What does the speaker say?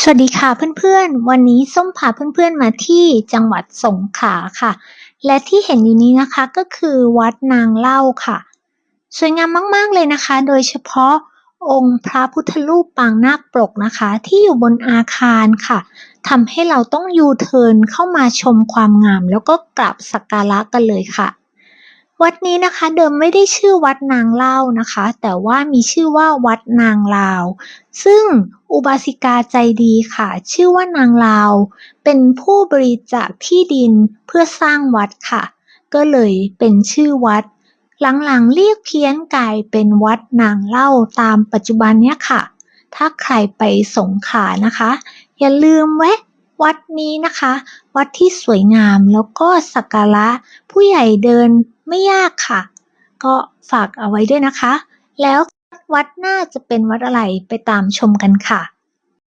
สวัสดีค่ะเพื่อนๆ วันนี้ส้มพาเพื่อนๆมาที่จังหวัดสงขลาค่ะ และที่เห็นอยู่นี้นะคะก็คือวัดนางเล่าค่ะ สวยงามมากๆเลยนะคะ โดยเฉพาะองค์พระพุทธรูปปางนาคปรกนะคะ ที่อยู่บนอาคารค่ะทำให้เราต้องยูเทิร์นเข้ามาชมความงาม แล้วก็กราบสักการะกันเลยค่ะ วัดนี้นะคะเดิมไม่ได้ชื่อวัดนางเล่านะคะ แต่ว่ามีชื่อว่าวัดนางลาว ซึ่งอุบาสิกาใจดีค่ะ ชื่อว่านางลาว เป็นผู้บริจาคที่ดินเพื่อสร้างวัดค่ะ ก็เลยเป็นชื่อวัด หลังๆเรียกเพี้ยนกลายเป็นวัดนางเล่าตามปัจจุบันเนี้ยค่ะ ถ้าใครไปสงขลานะคะ อย่าลืมแวะ วัดนี้นะคะ วัดที่สวยงามแล้วก็สักการะผู้ใหญ่เดินไม่ยากค่ะ ก็ฝากเอาไว้ด้วยนะคะ แล้ววัดหน้าจะเป็นวัดอะไรไปตามชมกันค่ะ